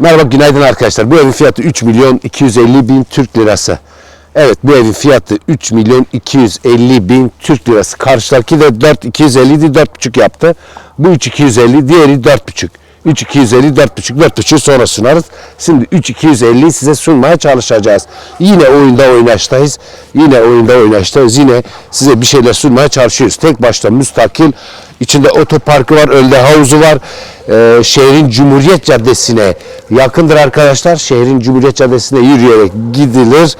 Merhaba günaydın arkadaşlar. Bu evin fiyatı 3 milyon 250 bin Türk lirası. Evet bu evin fiyatı 3 milyon 250 bin Türk lirası. Karşıdaki de 4 250 idi 4,5 yaptı. Bu 3 250 diğeri 4,5. 3 250 4,5 4,5 sonra sunarız. Şimdi 3 250 size sunmaya çalışacağız. Yine oyunda oynaştayız. Yine oyunda oynaştayız. Yine size bir şeyler sunmaya çalışıyoruz. Tek başta müstakil İçinde otoparkı var, önde havuzu var. Ee, şehrin Cumhuriyet Caddesi'ne yakındır arkadaşlar. Şehrin Cumhuriyet Caddesi'ne yürüyerek gidilir.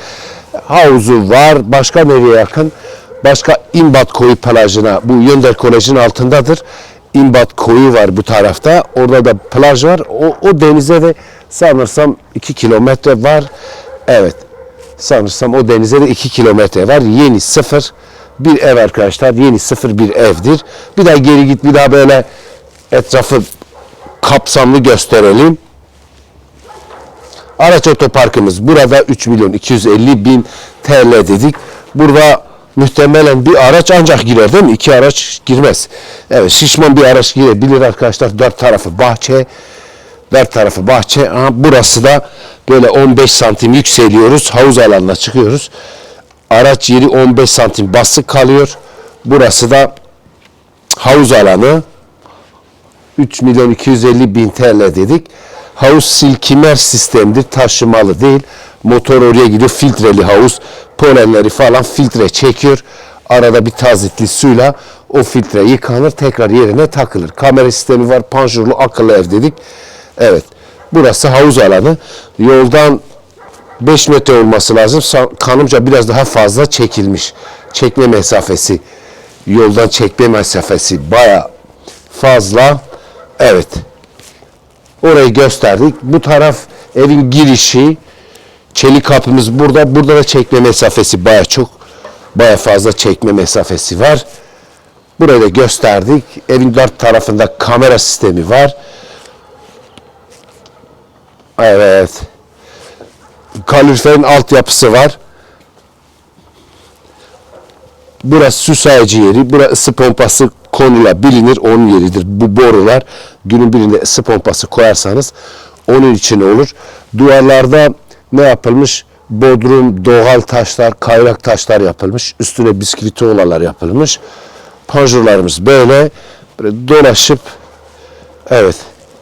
Havuzu var. Başka nereye yakın? Başka İmbat Koyu plajına, bu Yönder Koleji'nin altındadır. İmbat Koyu var bu tarafta. Orada da plaj var. O, o denize de sanırsam 2 kilometre var. Evet. Sanırsam o denize de 2 kilometre var. Yeni sıfır bir ev arkadaşlar. Yeni sıfır bir evdir. Bir daha geri git bir daha böyle etrafı kapsamlı gösterelim. Araç otoparkımız burada 3 milyon 250 bin TL dedik. Burada muhtemelen bir araç ancak girer değil mi? İki araç girmez. Evet şişman bir araç girebilir arkadaşlar. Dört tarafı bahçe. Dört tarafı bahçe. Aha, burası da böyle 15 santim yükseliyoruz. Havuz alanına çıkıyoruz. Araç yeri 15 santim basık kalıyor. Burası da havuz alanı. 3 milyon 250 bin TL dedik. Havuz silkimer sistemdir. Taşımalı değil. Motor oraya gidiyor. Filtreli havuz. Polenleri falan filtre çekiyor. Arada bir tazitli suyla o filtre yıkanır. Tekrar yerine takılır. Kamera sistemi var. Panjurlu akıllı ev dedik. Evet. Burası havuz alanı. Yoldan 5 metre olması lazım. Kanımca biraz daha fazla çekilmiş. Çekme mesafesi. Yoldan çekme mesafesi baya fazla. Evet. Orayı gösterdik. Bu taraf evin girişi. Çelik kapımız burada. Burada da çekme mesafesi baya çok. Baya fazla çekme mesafesi var. Burayı da gösterdik. Evin dört tarafında kamera sistemi var. Evet. Kaloriferin altyapısı var. Burası su sayıcı yeri. Burası ısı pompası konulabilir. Onun yeridir. Bu borular günün birinde ısı pompası koyarsanız onun için olur. Duvarlarda ne yapılmış? Bodrum, doğal taşlar, kaynak taşlar yapılmış. Üstüne bisküvitolalar yapılmış. Panjurlarımız böyle, böyle dolaşıp Evet.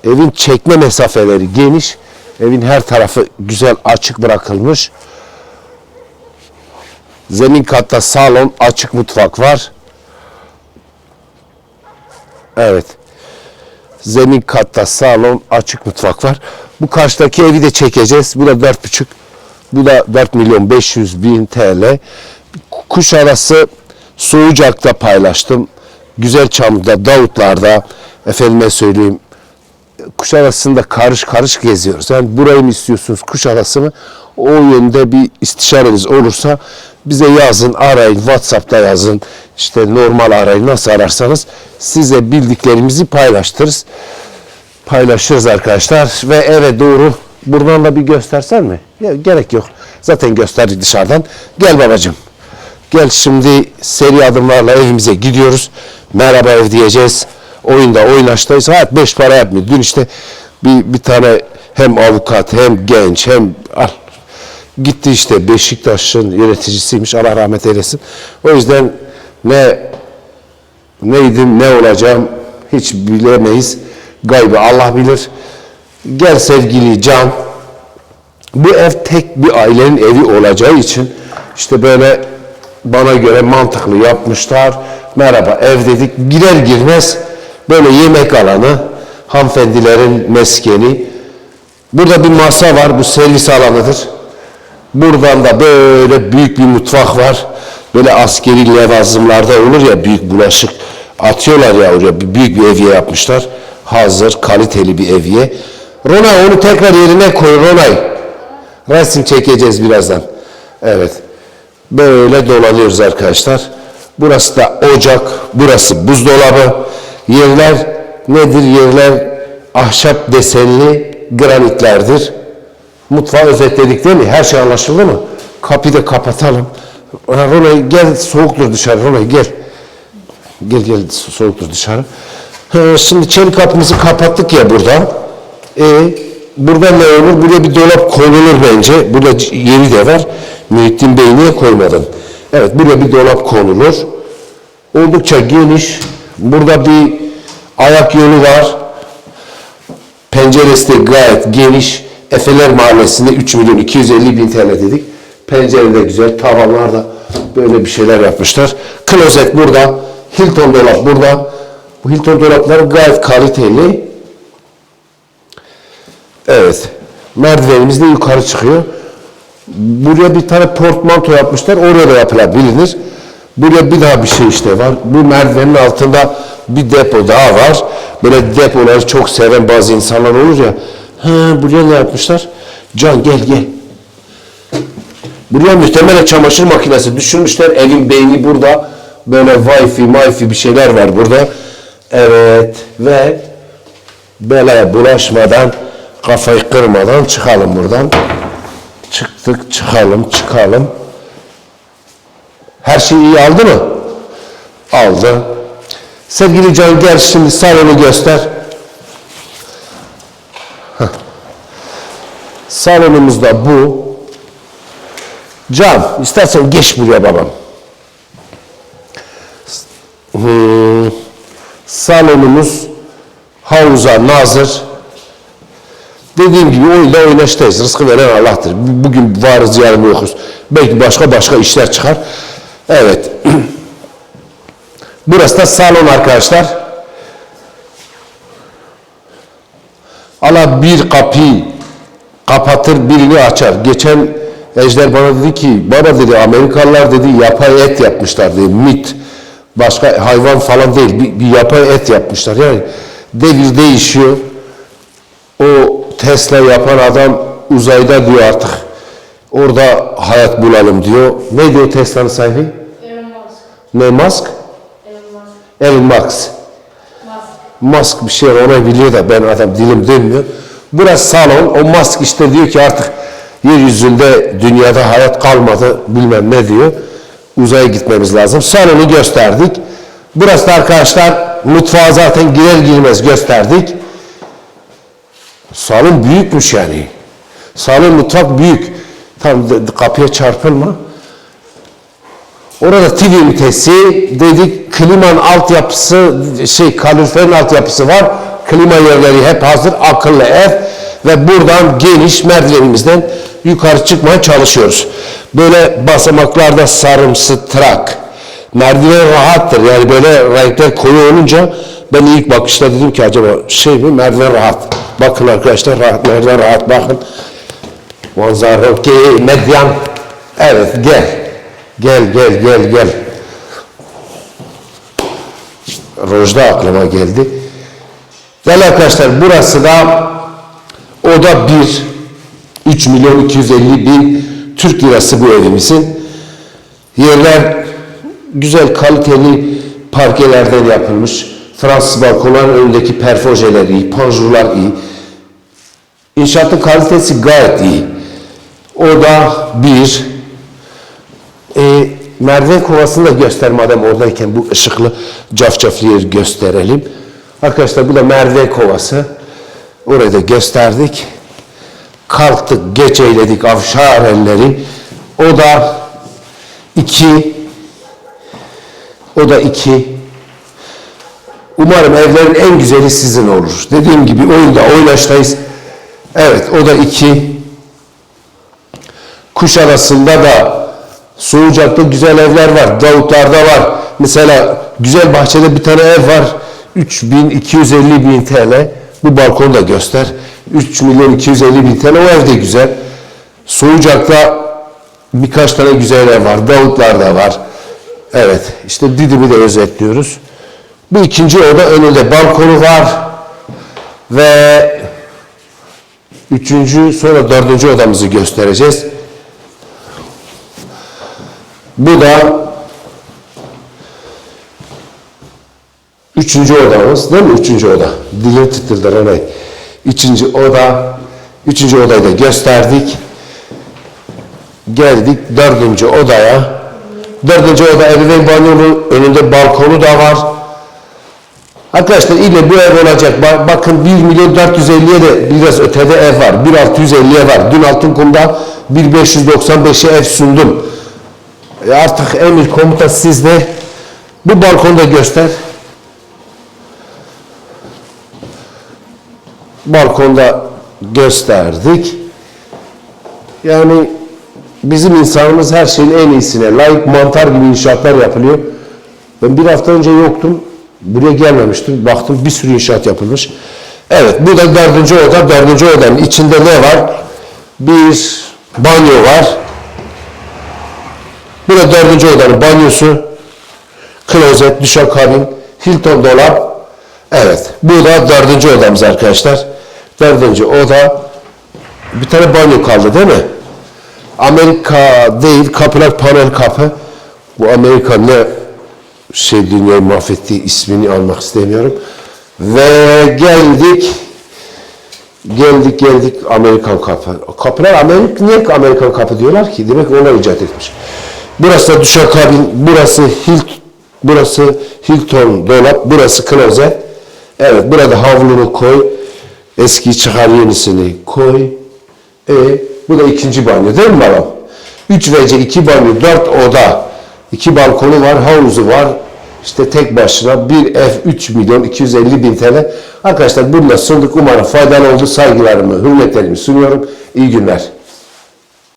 Evin çekme mesafeleri geniş. Evin her tarafı güzel açık bırakılmış. Zemin katta salon, açık mutfak var. Evet. Zemin katta salon, açık mutfak var. Bu karşıdaki evi de çekeceğiz. Bu da dört buçuk. Bu da 4 milyon 500 bin TL. Kuş arası Soğucak'ta paylaştım. Güzelçam'da, Davutlar'da, efendime söyleyeyim, Kuşadası'nda karış karış geziyoruz. Yani burayı mı istiyorsunuz Kuşadası mı? O yönde bir istişareniz olursa bize yazın, arayın, WhatsApp'ta yazın. İşte normal arayın, nasıl ararsanız size bildiklerimizi paylaştırırız. Paylaşırız arkadaşlar ve eve doğru buradan da bir göstersen mi? Ya, gerek yok. Zaten gösterdik dışarıdan. Gel babacığım. Gel şimdi seri adımlarla evimize gidiyoruz. Merhaba ev diyeceğiz. Oyunda oynaştayız. Hayat beş para yapmıyor. Dün işte bir, bir tane hem avukat hem genç hem al, gitti işte Beşiktaş'ın yöneticisiymiş. Allah rahmet eylesin. O yüzden ne neydim ne olacağım hiç bilemeyiz. Gaybı Allah bilir. Gel sevgili Can. Bu ev tek bir ailenin evi olacağı için işte böyle bana göre mantıklı yapmışlar. Merhaba ev dedik. Girer girmez böyle yemek alanı, hanımefendilerin meskeni. Burada bir masa var. Bu servis alanıdır. Buradan da böyle büyük bir mutfak var. Böyle askeri levazımlarda olur ya büyük bulaşık atıyorlar ya oraya. Büyük bir evye yapmışlar. Hazır, kaliteli bir evye. Ronay onu tekrar yerine koy Ronay. Resim çekeceğiz birazdan. Evet. Böyle dolanıyoruz arkadaşlar. Burası da ocak, burası buzdolabı. Yerler nedir? Yerler ahşap desenli granitlerdir. Mutfağı özetledik değil mi? Her şey anlaşıldı mı? Kapıyı da kapatalım. Ronay gel soğuktur dışarı Ronay gel. Gel gel so- soğuktur dışarı. Şimdi çelik kapımızı kapattık ya burada. E burada ne olur? Buraya bir dolap konulur bence. Burada yeri de var. Muhittin Bey niye koymadın? Evet buraya bir dolap konulur. Oldukça geniş. Burada bir ayak yolu var. Penceresi de gayet geniş. Efeler Mahallesi'nde 3 milyon 250 bin TL dedik. Pencere de güzel. Tavanlarda böyle bir şeyler yapmışlar. Klozet burada. Hilton dolap burada. Bu Hilton dolaplar gayet kaliteli. Evet. Merdivenimiz de yukarı çıkıyor. Buraya bir tane portmanto yapmışlar. Oraya da yapılabilir. Buraya bir daha bir şey işte var. Bu merdivenin altında bir depo daha var. Böyle depoları çok seven bazı insanlar olur ya. Ha, buraya ne yapmışlar? Can gel gel. Buraya muhtemelen çamaşır makinesi düşünmüşler. Evin beyni burada. Böyle wifi, wifi bir şeyler var burada. Evet ve belaya bulaşmadan, kafayı kırmadan çıkalım buradan. Çıktık, çıkalım, çıkalım. Her şey iyi aldı mı? Aldı. Sevgili Can gel şimdi salonu göster. Heh. Salonumuz da bu. Can, istersen geç buraya babam. Salonumuz havuza nazır. Dediğim gibi oyla oynaştayız. Rızkı veren Allah'tır. Bu- Bugün varız yarın yokuz. Belki başka başka işler çıkar. Evet. Burası da salon arkadaşlar. Allah bir kapıyı kapatır birini açar. Geçen Ejder bana dedi ki baba dedi Amerikalılar dedi yapay et yapmışlar dedi mit. Başka hayvan falan değil bir, bir yapay et yapmışlar. Yani devir değişiyor. O Tesla yapan adam uzayda diyor artık. Orada hayat bulalım diyor. Ne diyor Tesla'nın sahibi? Elon Musk. Ne Musk? Elon Musk. Elon Musk. Musk. Bir şey ona biliyor da ben adam dilim dönmüyor. Burası salon. O Musk işte diyor ki artık yeryüzünde dünyada hayat kalmadı bilmem ne diyor. Uzaya gitmemiz lazım. Salonu gösterdik. Burası da arkadaşlar mutfağı zaten girer girmez gösterdik. Salon büyükmüş yani. Salon mutfak büyük. Tam kapıya çarpılma. Orada TV ünitesi dedik klimanın altyapısı şey kaloriferin altyapısı var. Klima yerleri hep hazır akıllı ev ve buradan geniş merdivenimizden yukarı çıkmaya çalışıyoruz. Böyle basamaklarda sarımsı trak. Merdiven rahattır yani böyle renkler koyu olunca ben ilk bakışta dedim ki acaba şey mi merdiven rahat. Bakın arkadaşlar rahat merdiven rahat bakın. Manzara okey medyan. Evet gel. Gel gel gel gel. Rojda aklıma geldi. Gel arkadaşlar burası da oda 1 3 milyon 250 bin Türk lirası bu evimizin. Yerler güzel kaliteli parkelerden yapılmış. Fransız balkonların önündeki perfojeler iyi, panjurlar iyi. İnşaatın kalitesi gayet iyi. Oda 1 e, merdiven kovasını da göster madem oradayken bu ışıklı cafcaflı yeri gösterelim. Arkadaşlar bu da merdiven kovası. Orayı da gösterdik. Kalktık, geç eyledik avşar elleri. O da iki. O da iki. Umarım evlerin en güzeli sizin olur. Dediğim gibi oyunda oynaştayız. Evet o da iki. Kuşadası'nda da Soğucak'ta güzel evler var. Davutlar'da var. Mesela güzel bahçede bir tane ev var. 3250 bin TL. Bu balkonu da göster. 3 milyon 250 bin TL. O ev de güzel. Soğucak'ta birkaç tane güzel ev var. Davutlar'da var. Evet. işte Didim'i de özetliyoruz. Bu ikinci oda önünde balkonu var. Ve üçüncü sonra dördüncü odamızı göstereceğiz. Bu da üçüncü odamız değil mi? Üçüncü oda. Dilim titredi Renay. Üçüncü oda. Üçüncü odayı da gösterdik. Geldik dördüncü odaya. Dördüncü oda ebeveyn banyolu önünde balkonu da var. Arkadaşlar ile bu ev olacak. Ba- Bakın 1 milyon 450'ye de biraz ötede ev var. 1.650'ye var. Dün Altınkum'da 1.595'e ev sundum. E artık emir komuta sizde. Bu balkonda göster. Balkonda gösterdik. Yani bizim insanımız her şeyin en iyisine layık mantar gibi inşaatlar yapılıyor. Ben bir hafta önce yoktum. Buraya gelmemiştim. Baktım bir sürü inşaat yapılmış. Evet bu da dördüncü oda. Dördüncü odanın içinde ne var? Bir banyo var. Bu da dördüncü odanın banyosu. Klozet, duşakabin, Hilton dolap. Evet bu da dördüncü odamız arkadaşlar. Dördüncü oda. Bir tane banyo kaldı değil mi? Amerika değil, kapılar panel kapı. Bu Amerika ne şey dünyayı mahvettiği ismini almak istemiyorum. Ve geldik, geldik geldik Amerikan kapı. Kapılar Amerika, niye Amerikan kapı diyorlar ki? Demek onlar icat etmiş. Burası da duşakabin, burası Hilt, burası Hilton dolap, burası klozet. Evet, burada havlunu koy, eski çıkar yenisini koy. E, bu da ikinci banyo değil mi babam? 3 vece 2 banyo, 4 oda, 2 balkonu var, havuzu var. İşte tek başına bir ev 3 milyon 250 bin TL. Arkadaşlar bununla sunduk. Umarım faydalı oldu. Saygılarımı, hürmetlerimi sunuyorum. İyi günler.